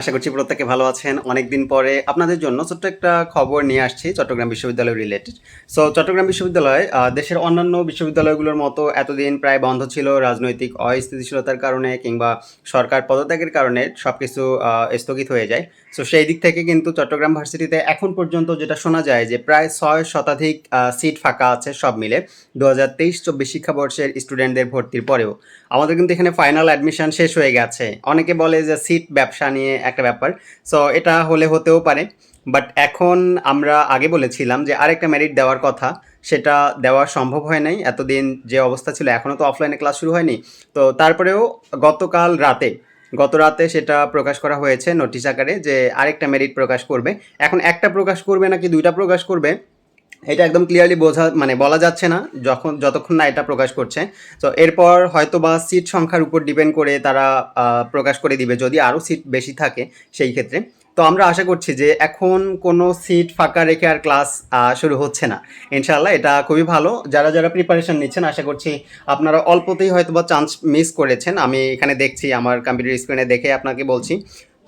আশা করছি প্রত্যেকে ভালো আছেন। অনেকদিন পরে আপনাদের জন্য ছোট্ট একটা খবর নিয়ে আসছি, চট্টগ্রাম বিশ্ববিদ্যালয় রিলেটেড সো চট্টগ্রাম বিশ্ববিদ্যালয় দেশের অন্যান্য বিশ্ববিদ্যালয়গুলোর মতো এতদিন প্রায় বন্ধ ছিল রাজনৈতিক অস্থিতিশীলতার কারণে কিংবা সরকার পদত্যাগের কারণে সব কিছু স্থগিত হয়ে যায়। সো সেই দিক থেকে কিন্তু চট্টগ্রাম ভার্সিটিতে এখন পর্যন্ত যেটা শোনা যায় যে প্রায় ছয় শতাধিক সিট ফাঁকা আছে সব মিলে দু হাজার তেইশ চব্বিশ শিক্ষাবর্ষের স্টুডেন্টদের ভর্তির পরেও। আমাদের কিন্তু এখানে ফাইনাল অ্যাডমিশন শেষ হয়ে গেছে। অনেকে বলে যে সিট ব্যবসা নিয়ে একটা ব্যাপার। সো এটা হলে হতেও পারে। বাট এখন আমরা আগে বলেছিলাম যে আরেকটা মেরিট দেওয়ার কথা, সেটা দেওয়া সম্ভব হয় নাই। এতদিন যে অবস্থা ছিল এখনও তো অফলাইনে ক্লাস শুরু হয়নি। তো তারপরেও গতকাল রাতে, গত রাতে সেটা প্রকাশ করা হয়েছে নোটিশ আকারে যে আরেকটা মেরিট প্রকাশ করবে। এখন একটা প্রকাশ করবে নাকি দুইটা প্রকাশ করবে? এটা একদম ক্লিয়ারলি বোঝা মানে বলা যাচ্ছে না যখন, যতক্ষণ না এটা প্রকাশ করছে। তো এরপর হয়তো বা সিট সংখ্যার উপর ডিপেন্ড করে তারা প্রকাশ করে দিবে যদি আরও সিট বেশি থাকে সেই ক্ষেত্রে। তো আমরা আশা করছি যে এখন কোনো সিট ফাঁকা রেখে আর ক্লাস শুরু হচ্ছে না। ইনশাআল্লাহ এটা খুবই ভালো। যারা যারা প্রিপারেশন নিচ্ছেন, আশা করছি আপনারা অল্পতেই হয়তো বা চান্স মিস করেছেন। আমি এখানে দেখছি, আমার কম্পিউটার স্ক্রিনে দেখে আপনাকে বলছি।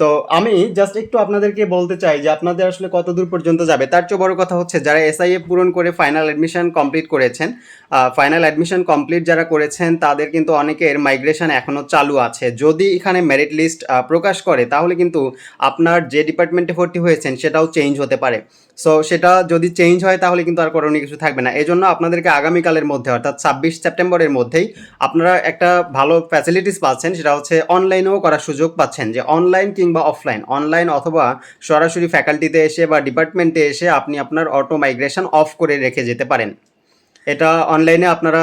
তো আমি জাস্ট একটু আপনাদেরকে বলতে চাই যে আপনাদের আসলে কত দূর পর্যন্ত যাবে? তার চেয়ে বড় কথা হচ্ছে যারা এসআইএ পূরণ করে ফাইনাল অ্যাডমিশন কমপ্লিট করেছেন ফাইনাল অ্যাডমিশন কমপ্লিট যারা করেছেন, তাদের কিন্তু অনেকের মাইগ্রেশন এখনও চালু আছে। যদি এখানে মেরিট লিস্ট প্রকাশ করে, তাহলে কিন্তু আপনার যে ডিপার্টমেন্টে ভর্তি হয়েছেন, সেটাও চেঞ্জ হতে পারে। সো সেটা যদি চেঞ্জ হয়, তাহলে কিন্তু আর করণীয় কিছু থাকবে না। এই জন্য আপনাদেরকে আগামীকালের মধ্যে, অর্থাৎ ছাব্বিশ সেপ্টেম্বরের মধ্যেই আপনারা একটা ভালো ফ্যাসিলিটিস পাচ্ছেন, সেটা হচ্ছে অনলাইনেও করার সুযোগ পাচ্ছেন যে অনলাইন কিংবা অফলাইন অনলাইন অথবা সরাসরি ফ্যাকাল্টিতে এসে বা ডিপার্টমেন্টে এসে আপনি আপনার অটো মাইগ্রেশন অফ করে রেখে যেতে পারেন। এটা অনলাইনে আপনারা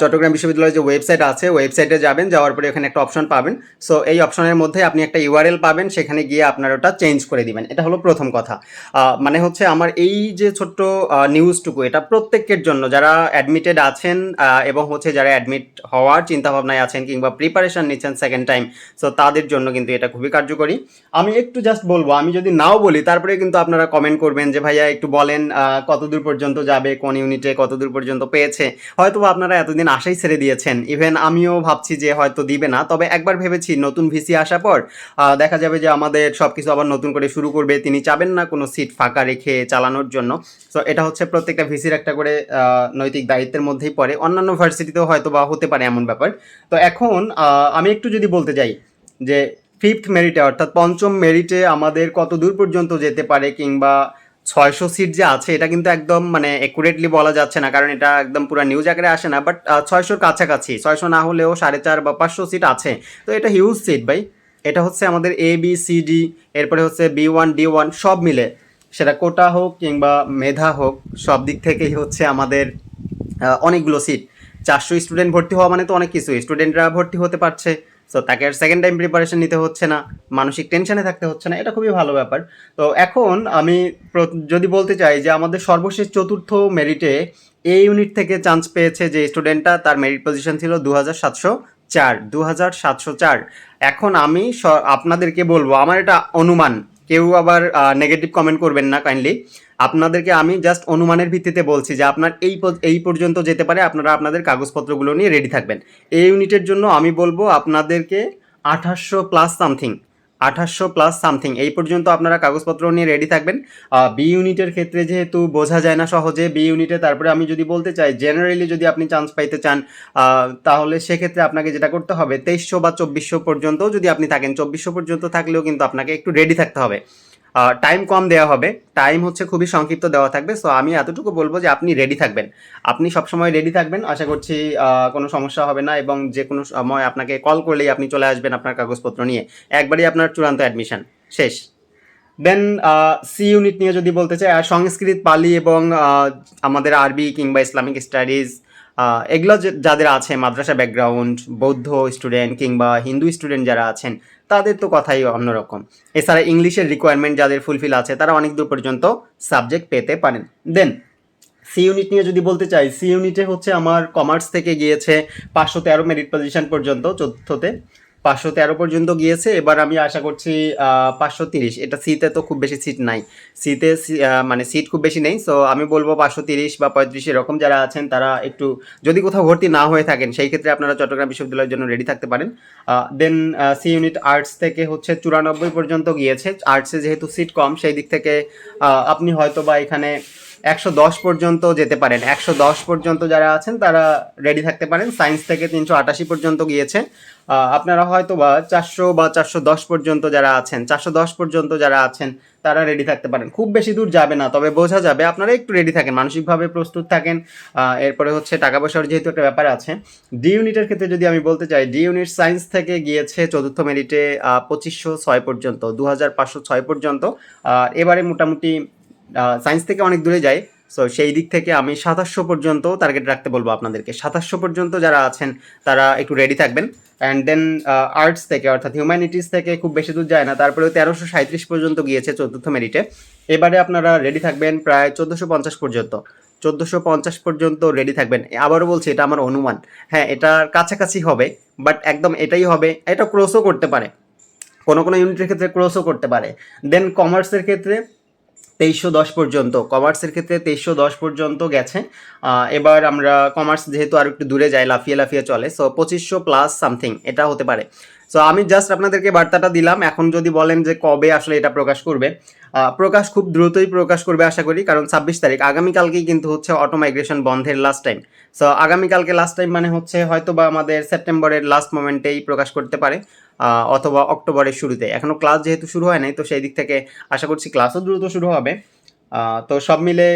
চট্টগ্রাম বিশ্ববিদ্যালয়ের যে ওয়েবসাইট আছে ওয়েবসাইটে যাবেন যাওয়ার পরে এখানে একটা অপশন পাবেন। সো এই অপশনের মধ্যে আপনি একটা ইউআরএল পাবেন সেখানে গিয়ে আপনার ওটা চেঞ্জ করে দিবেন। এটা হলো প্রথম কথা। মানে হচ্ছে আমার এই যে ছোট্ট নিউজটুকু এটা প্রত্যেকের জন্য যারা অ্যাডমিটেড আছেন এবং হচ্ছে যারা অ্যাডমিট হওয়ার চিন্তাভাবনায় আছেন কিংবা প্রিপারেশন নিচ্ছেন সেকেন্ড টাইম সো তাদের জন্য কিন্তু এটা খুবই কার্যকরী। আমি একটু জাস্ট বলব আমি যদি নাও বলি তারপরে কিন্তু আপনারা কমেন্ট করবেন যে ভাইয়া একটু বলেন আহ, কত দূর পর্যন্ত যাবে কোন ইউনিটে কত দূর পর্যন্ত পেয়েছে? হয়তো আপনারা এতদিন আশাই ছেড়ে দিয়েছেন। ইভেন আমিও ভাবছি যে হয়তো দিবে না। তবে একবার ভেবেছি নতুন ভিসি আসার পর দেখা যাবে যে আমাদের সব কিছু আবার নতুন করে শুরু করবে। তিনি চাবেন না কোনো সিট ফাঁকা রেখে চালানোর জন্য। সো এটা হচ্ছে প্রত্যেকটা ভিসির একটা করে নৈতিক দায়িত্বের মধ্যেই পড়ে। অন্যান্য ভার্সিটিতেও হয়তো বা হতে পারে এমন ব্যাপার। তো এখন আমি একটু যদি বলতে যাই যে ফিফথ মেরিটে অর্থাৎ পঞ্চম মেরিটে আমাদের কত দূর পর্যন্ত যেতে পারে কিংবা ছয়শো সিট যে আছে, এটা কিন্তু একদম মানে একুরেটলি বলা যাচ্ছে না, কারণ এটা একদম পুরো নিউজ আকারে আসে না বাট ছয়শোর কাছাকাছি, ছয়শো না হলেও সাড়ে চার বা পাঁচশো সিট আছে। তো এটা হিউজ সিট ভাই। এটা হচ্ছে আমাদের এ বি সি ডি এরপরে হচ্ছে বি ওয়ান ডি ওয়ান সব মিলে। সেটা কোটা হোক কিংবা মেধা হোক, সব দিক থেকেই হচ্ছে আমাদের অনেকগুলো সিট চারশো স্টুডেন্ট ভর্তি হওয়া মানে তো অনেক কিছু। স্টুডেন্টরা ভর্তি হতে পারছে। সো তাকে আর সেকেন্ড টাইম প্রিপারেশন নিতে হচ্ছে না, মানসিক টেনশনে থাকতে হচ্ছে না, এটা খুবই ভালো ব্যাপার। তো এখন আমি যদি বলতে চাই যে আমাদের সর্বশেষ চতুর্থ মেরিটে এ ইউনিট থেকে চান্স পেয়েছে যে স্টুডেন্টটা তার মেরিট পজিশন ছিল দু হাজার সাতশো চার দু হাজার সাতশো চার। এখন আমি আপনাদেরকে বলব, আমার এটা অনুমান কেউ আবার নেগেটিভ কমেন্ট করবেন না কাইন্ডলি আপনাদেরকে আমি জাস্ট অনুমানের ভিত্তিতে বলছি যে আপনার এই এই পর্যন্ত যেতে পারে, আপনারা আপনাদের কাগজপত্রগুলো নিয়ে রেডি থাকবেন। এই ইউনিটের জন্য আমি বলব আপনাদেরকে আঠাশশো প্লাস সামথিং আঠাশশো প্লাস সামথিং এই পর্যন্ত আপনারা কাগজপত্র নিয়ে রেডি থাকবেন। বি ইউনিটের ক্ষেত্রে যেহেতু বোঝা যায় না সহজে বি ইউনিটে তারপরে আমি যদি বলতে চাই জেনারেলি যদি আপনি চান্স পাইতে চান তাহলে সেক্ষেত্রে আপনাকে যেটা করতে হবে, তেইশশো বা চব্বিশশো পর্যন্ত যদি আপনি থাকেন, চব্বিশশো পর্যন্ত থাকলেও কিন্তু আপনাকে একটু রেডি থাকতে হবে। টাইম কম দেওয়া হবে। টাইম হচ্ছে খুবই সংক্ষিপ্ত দেওয়া থাকবে। সো আমি এতটুকু বলব যে আপনি রেডি থাকবেন। আপনি সবসময় রেডি থাকবেন। আশা করছি কোনো সমস্যা হবে না এবং যে কোনো সময় আপনাকে কল করলেই আপনি চলে আসবেন আপনার কাগজপত্র নিয়ে। একবারই আপনার চূড়ান্ত অ্যাডমিশন শেষ। দেন সি ইউনিট নিয়ে যদি বলতে চাই আর সংস্কৃত, পালি এবং আমাদের আরবি কিংবা ইসলামিক স্টাডিজ এগুলো যাদের আছে, মাদ্রাসা ব্যাকগ্রাউন্ড বৌদ্ধ স্টুডেন্ট কিংবা হিন্দু স্টুডেন্ট যারা আছেন তাদের তো কথাই অন্যরকম। এছাড়া ইংলিশের রিকোয়ারমেন্ট যাদের ফুলফিল আছে, তারা অনেক দূর পর্যন্ত সাবজেক্ট পেতে পারেন। দেন সি ইউনিট নিয়ে যদি বলতে চাই সি ইউনিটে হচ্ছে আমার কমার্স থেকে গিয়েছে পাঁচশো তেরো মেরিট পজিশন পর্যন্ত চতুর্থতে পাঁচশো তেরো পর্যন্ত গিয়েছে। এবার আমি আশা করছি পাঁচশো তিরিশ। এটা সিতে তো খুব বেশি সিট নাই। সিতে মানে সিট খুব বেশি নেই। সো আমি বলব পাঁচশো তিরিশ বা পঁয়ত্রিশ এরকম যারা আছেন, তারা একটু যদি কোথাও ভর্তি না হয়ে থাকেন, সেই ক্ষেত্রে আপনারা চট্টগ্রাম বিশ্ববিদ্যালয়ের জন্য রেডি থাকতে পারেন। দেন সি ইউনিট আর্টস থেকে হচ্ছে চুরানব্বই পর্যন্ত গিয়েছে। আর্টসে যেহেতু সিট কম, সেই দিক থেকে আপনি হয়তো বা এখানে একশো দশ পর্যন্ত যেতে পারেন। একশো দশ পর্যন্ত যারা আছেন, তারা রেডি থাকতে পারেন। সায়েন্স থেকে তিনশো আটাশি পর্যন্ত গিয়েছে। আপনারা হয়তো বা চারশো বা চারশো দশ পর্যন্ত যারা আছেন, চারশো দশ পর্যন্ত যারা আছেন, তারা রেডি থাকতে পারেন। খুব বেশি দূর যাবে না, তবে বোঝা যাবে আপনারা একটু রেডি থাকেন, মানসিকভাবে প্রস্তুত থাকেন। এরপরে হচ্ছে টাকা পয়সার যেহেতু একটা ব্যাপার আছে ডি ইউনিটের ক্ষেত্রে যদি আমি বলতে চাই ডি ইউনিট সায়েন্স থেকে গিয়েছে চতুর্থ মেরিটে পঁচিশশো ছয় পর্যন্ত দু হাজার পাঁচশো ছয় পর্যন্ত। এবারে মোটামুটি সায়েন্স থেকে অনেক দূরে যায় সো সেই দিক থেকে আমি সাতাশশো পর্যন্ত টার্গেট রাখতে বলব আপনাদেরকে। সাতাশশো পর্যন্ত যারা আছেন, তারা একটু রেডি থাকবেন। অ্যান্ড দেন আর্টস থেকে, অর্থাৎ হিউম্যানিটিস থেকে খুব বেশি দূর যায় না। তারপরেও তেরোশো সাঁত্রিশ পর্যন্ত গিয়েছে চতুর্থ মেরিটে এবারে আপনারা রেডি থাকবেন প্রায় চোদ্দোশো পঞ্চাশ পর্যন্ত। চোদ্দোশো পঞ্চাশ পর্যন্ত রেডি থাকবেন। আবারও বলছি, এটা আমার অনুমান। হ্যাঁ এটার কাছাকাছি হবে বাট একদম এটাই হবে, এটা ক্রসও করতে পারে। কোনো কোনো ইউনিটের ক্ষেত্রে ক্রসও করতে পারে। দেন কমার্সের ক্ষেত্রে তেইশশো দশ পর্যন্ত কমার্সের ক্ষেত্রে তেইশশো দশ পর্যন্ত গেছে। এবার আমরা কমার্স যেহেতু আর একটু দূরে যাই লাফিয়ে লাফিয়ে চলে সো পঁচিশশো প্লাস সামথিং এটা হতে পারে। সো আমি জাস্ট আপনাদেরকে বার্তাটা দিলাম, এখন যদি বলেন যে কবে আসলে এটা প্রকাশ করবে প্রকাশ খুব দ্রুতই প্রকাশ করবে আশা করি, কারণ ছাব্বিশ তারিখ, আগামীকালকেই কিন্তু হচ্ছে অটো মাইগ্রেশন বন্ধের লাস্ট টাইম সো আগামীকালকে লাস্ট টাইম মানে হচ্ছে হয়তো বা আমাদের সেপ্টেম্বরের লাস্ট মোমেন্টেই প্রকাশ করতে পারে। অথবা অক্টোবরের শুরুতে। এখনও ক্লাস যেহেতু শুরু হয় নাই, তো সেই দিক থেকে আশা করছি ক্লাসও দ্রুত শুরু হবে। তো সব মিলে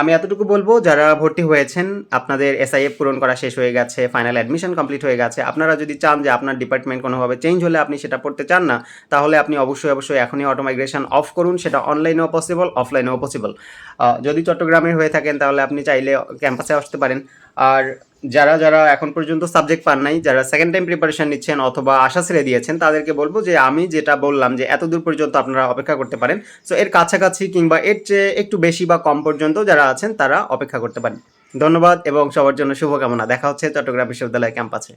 আমি এতটুকু বলব, যারা ভর্তি হয়েছেন, আপনাদের এসআইএফ পূরণ করা শেষ হয়ে গেছে ফাইনাল অ্যাডমিশন কমপ্লিট হয়ে গেছে, আপনারা যদি চান যে আপনার ডিপার্টমেন্ট কোনোভাবে চেঞ্জ হলে আপনি সেটা পড়তে চান না, তাহলে আপনি অবশ্যই অবশ্যই এখনই অটোমাইগ্রেশন অফ করুন, সেটা অনলাইনেও পসিবল অফলাইনেও পসিবল যদি চট্টগ্রামের হয়ে থাকেন, তাহলে আপনি চাইলে ক্যাম্পাসে আসতে পারেন। আর যারা যারা এখন পর্যন্ত সাবজেক্ট পান নাই, যারা সেকেন্ড টাইম প্রিপারেশন নিচ্ছেন অথবা আশা ছেড়ে দিয়েছেন, তাদেরকে বলব যে আমি যেটা বললাম যে এত দূর পর্যন্ত আপনারা অপেক্ষা করতে পারেন। সো এর কাছাকাছি কিংবা এর চেয়ে একটু বেশি বা কম পর্যন্ত যারা আছেন, তারা অপেক্ষা করতে পারেন। ধন্যবাদ এবং সবার জন্য শুভকামনা। দেখা হচ্ছে চট্টগ্রাম বিশ্ববিদ্যালয় ক্যাম্পাসে।